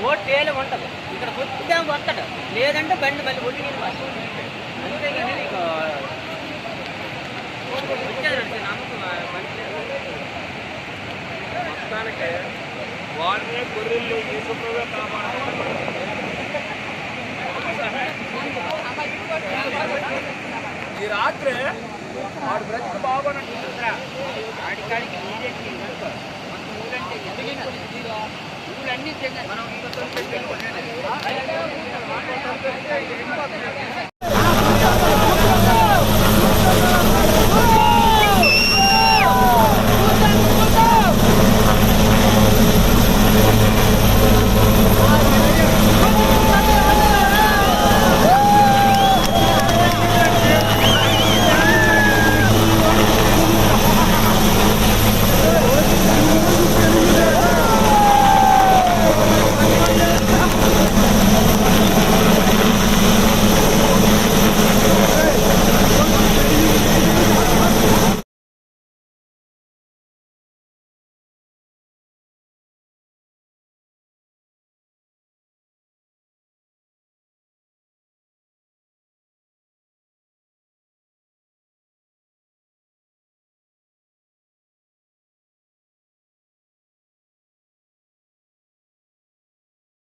Boat వేలే ఉంటుంది. ఇక్కడ కొద్దిగా వస్తాడు. లేదంటే బండి మళ్ళీ ఒడ్డు మీద పడుతుంది అంతేగాని నీకు వచ్చాడంటే నమ్మకం మొత్తానికి గొర్రెలు ఈ రాత్రి వాడు బ్రతికి బాగున్నట్టుందిరా. ఆడికాడికి అనుకో. మొత్తం ఊరంటే ఎందుకు ఇప్పుడు అన్ని మనం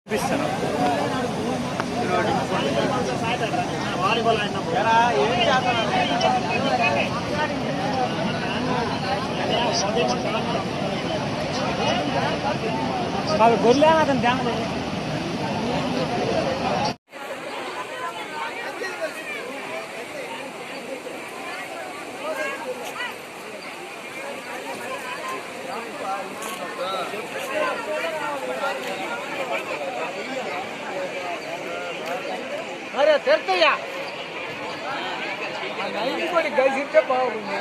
ఇంకో తొలి గొర్రె అతను ధ్యానం అరే తెరుతయ్యా ఇంకోటి గడిచితే బాగుంది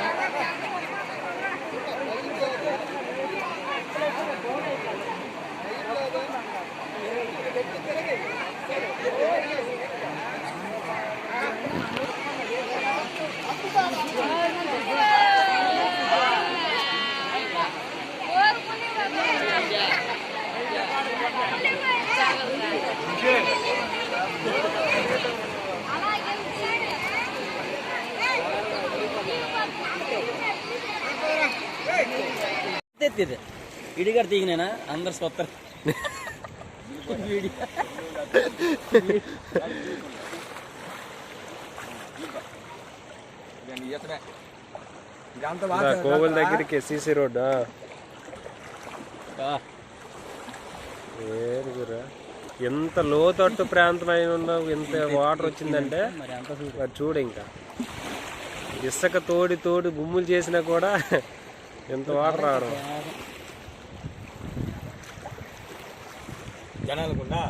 ఎత్తిది ఇడిగారు తీగినేనా అందరు సొత్తరు కోవల్ దగ్గరికి సీసీ రోడ్ ఏరుగురా ఎంత లోతట్టు ప్రాంతం అయి ఉన్నావు ఎంత వాటర్ వచ్చిందంటే? మరి చూడు ఇంకా. ఇసుక తోడి తోడి గుమ్ములు చేసినా కూడా ఎంత వాటర్ రావడం జనాలకుండా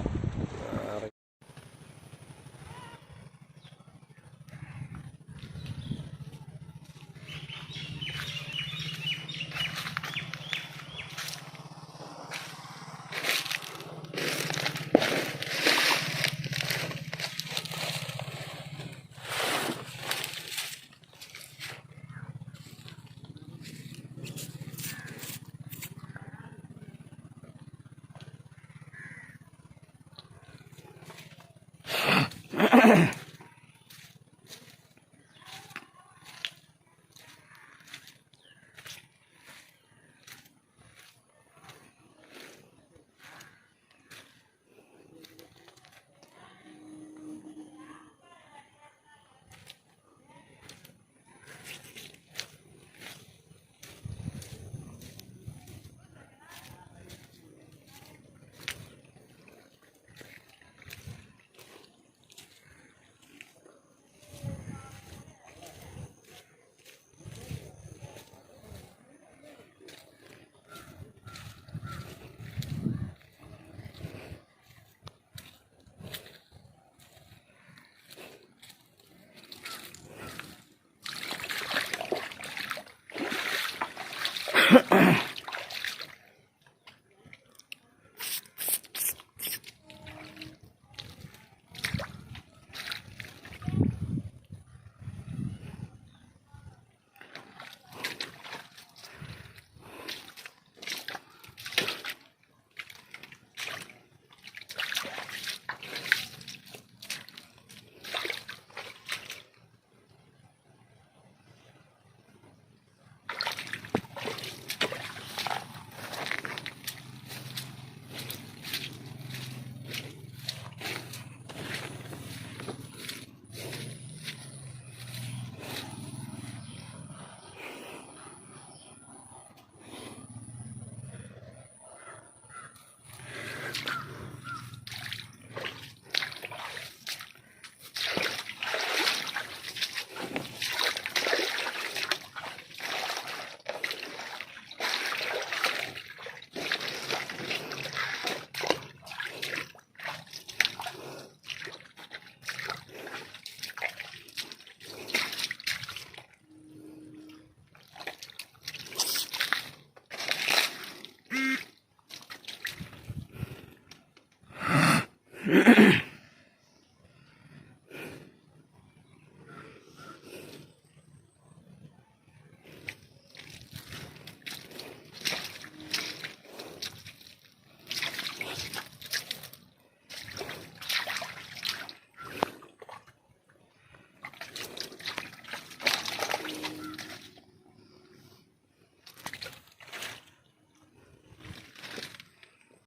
Yeah. Uh-huh.